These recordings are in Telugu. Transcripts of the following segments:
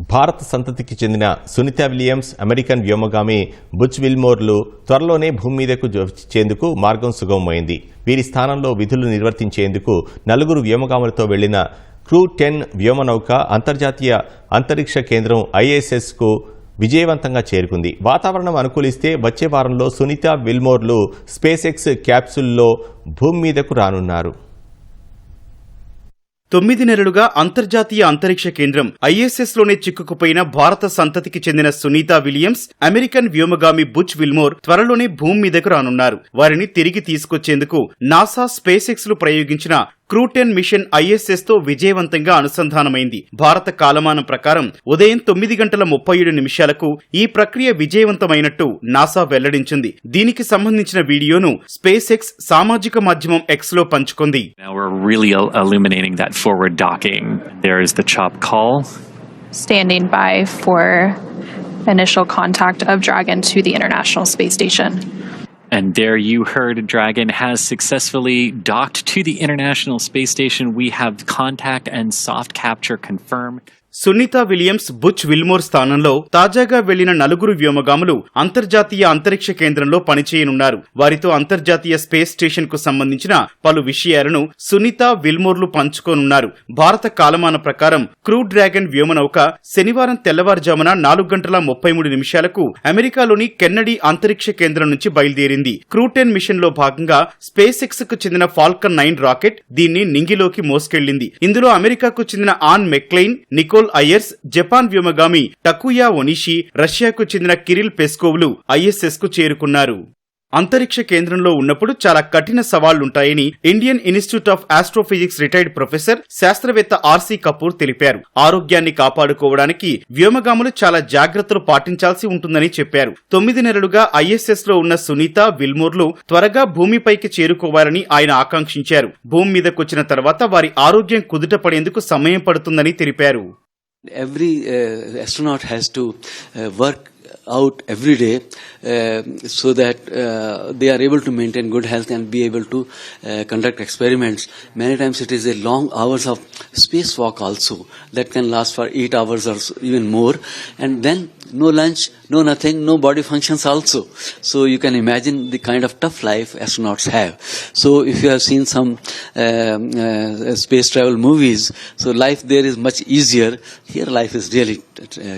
భారత సంతతికి చెందిన సునీత విలియమ్స్ అమెరికన్ వ్యోమగామి బుచ్ విల్మోర్లు త్వరలోనే భూమి మీదకు చేందుకు మార్గం సుగమమైంది. వీరి స్థానంలో విధులు నిర్వర్తించేందుకు నలుగురు వ్యోమగాములతో వెళ్ళిన క్రూ టెన్ వ్యోమనౌక అంతర్జాతీయ అంతరిక్ష కేంద్రం ఐఎస్ఎస్కు విజయవంతంగా చేరుకుంది. వాతావరణం అనుకూలిస్తే వచ్చే వారంలో సునీత విల్మోర్లు స్పేస్ ఎక్స్ క్యాప్సూల్లో భూమి మీదకు రానున్నారు. తొమ్మిది నెలలుగా అంతర్జాతీయ అంతరిక్ష కేంద్రం ఐఎస్ఎస్లోనే చిక్కుకుపోయిన భారత సంతతికి చెందిన సునీత విలియమ్స్ అమెరికన్ వ్యోమగామి బుచ్ విల్మోర్ త్వరలోనే భూమి మీదకు రానున్నారు. వారిని తిరిగి తీసుకొచ్చేందుకు నాసా స్పేస్ ఎక్స్లు ప్రయోగించిన క్రూటెన్ మిషన్ ఐఎస్ఎస్తో విజయవంతంగా అనుసంధానమైంది. భారత కాలమానం ప్రకారం ఉదయం తొమ్మిది గంటల ముప్పై ఏడు నిమిషాలకు ఈ ప్రక్రియ విజయవంతమైనట్టు నాసా వెల్లడించింది. దీనికి సంబంధించిన వీడియోను స్పేస్ ఎక్స్ సామాజిక మాధ్యమం ఎక్స్లో పంచుకుంది Initial contact of Dragon to the International Space Station. And there you heard Dragon has successfully docked to the International Space Station. We have contact and soft capture confirmed. Sunita Williams Butch Wilmore స్థానంలో తాజాగా వెళ్ళిన నలుగురు వ్యోమగాములు అంతర్జాతీయ అంతరిక్ష కేంద్రంలో పనిచేయనున్నారు వారితో అంతర్జాతీయ స్పేస్ స్టేషన్కు సంబంధించిన పలు విషయాలను సునీత విల్మోర్లు పంచుకోనున్నారు భారత కాలమాన ప్రకారం క్రూ డ్రాగన్ వ్యోమనౌక శనివారం తెల్లవారుజామున నాలుగు గంటల ముప్పై మూడు నిమిషాలకు అమెరికాలోని కెన్నడీ అంతరిక్ష కేంద్రం నుంచి బయలుదేరింది క్రూటెన్ మిషన్లో భాగంగా స్పేస్ ఎక్స్కు చెందిన ఫాల్కన్ నైన్ రాకెట్ దీన్ని నింగిలోకి మోసుకెళ్ళింది ఇందులో అమెరికాకు చెందిన Anne McClain Nicole Ayers Japan వ్యోమగామి Takuya Onishi రష్యాకు చెందిన కిరిల్ పెస్కోవ్లు ఐఎస్ఎస్కు చేరుకున్నారు. అంతరిక్ష కేంద్రంలో ఉన్నప్పుడు చాలా కఠిన సవాళ్ళుంటాయని Indian institute of astrophysics retired professor శాస్త్రవేత్త ఆర్సీ కపూర్ తెలిపారు. ఆరోగ్యాన్ని కాపాడుకోవడానికి వ్యోమగాములు చాలా జాగ్రత్తలు పాటించాల్సి ఉంటుందని చెప్పారు. తొమ్మిది నెలలుగా ఐఎస్ఎస్లో ఉన్న సునీత విల్మోర్లు త్వరగా భూమిపైకి చేరుకోవాలని ఆయన ఆకాంక్షించారు. భూమి మీదకొచ్చిన తర్వాత వారి ఆరోగ్యం కుదుట పడేందుకు సమయం పడుతుందని తెలిపారు. Every uh, astronaut has to uh, work out every day uh, so that uh, they are able to maintain good health and be able to uh, conduct experiments. Many times it is a long hours of spacewalk also that can last for eight hours or so, even more, and then no lunch, no nothing, no body functions also. So you can imagine the kind of tough life astronauts have. So if you have seen some um, uh, space travel movies, so life there is much easier. Here life is really uh,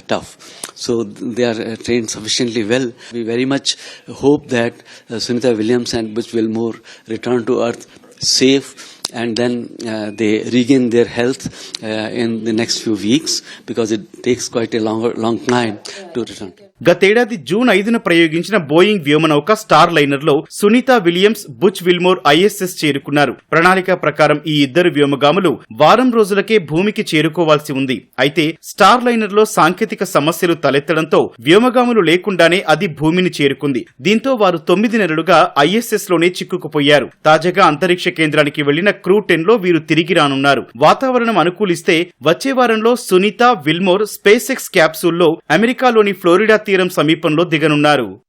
tough. So they are uh, trained sufficiently well. We very much hope that uh, Sunita Williams and Butch Wilmore return to Earth safe and then uh, they regain their health uh, in the next few weeks because it takes quite a longer, long time to return. గతేడాది జూన్ ఐదున ప్రయోగించిన బోయింగ్ వ్యోమనౌక star లైనర్లో Sunita Williams Butch Wilmore ISS చేరుకున్నారు. ప్రణాళిక ప్రకారం ఈ ఇద్దరు వ్యోమగాములు వారం రోజులకే భూమికి చేరుకోవాల్సి ఉంది. అయితే స్టార్ లైనర్లో సాంకేతిక సమస్యలు తలెత్తడంతో వ్యోమగాములు లేకుండానే అది భూమిని చేరుకుంది. దీంతో వారు తొమ్మిది నెలలుగా ఐఎస్ఎస్లోనే చిక్కుకుపోయారు. తాజాగా అంతరిక్ష కేంద్రానికి వెళ్ళిన క్రూ టెన్లో వీరు తిరిగి రానున్నారు. వాతావరణం అనుకూలిస్తే వచ్చే వారంలో సునీత విల్మోర్ స్పేస్ ఎక్స్ క్యాప్సూల్లో అమెరికాలోని ఫ్లోరిడా తీరం సమీపంలో దిగనున్నారు.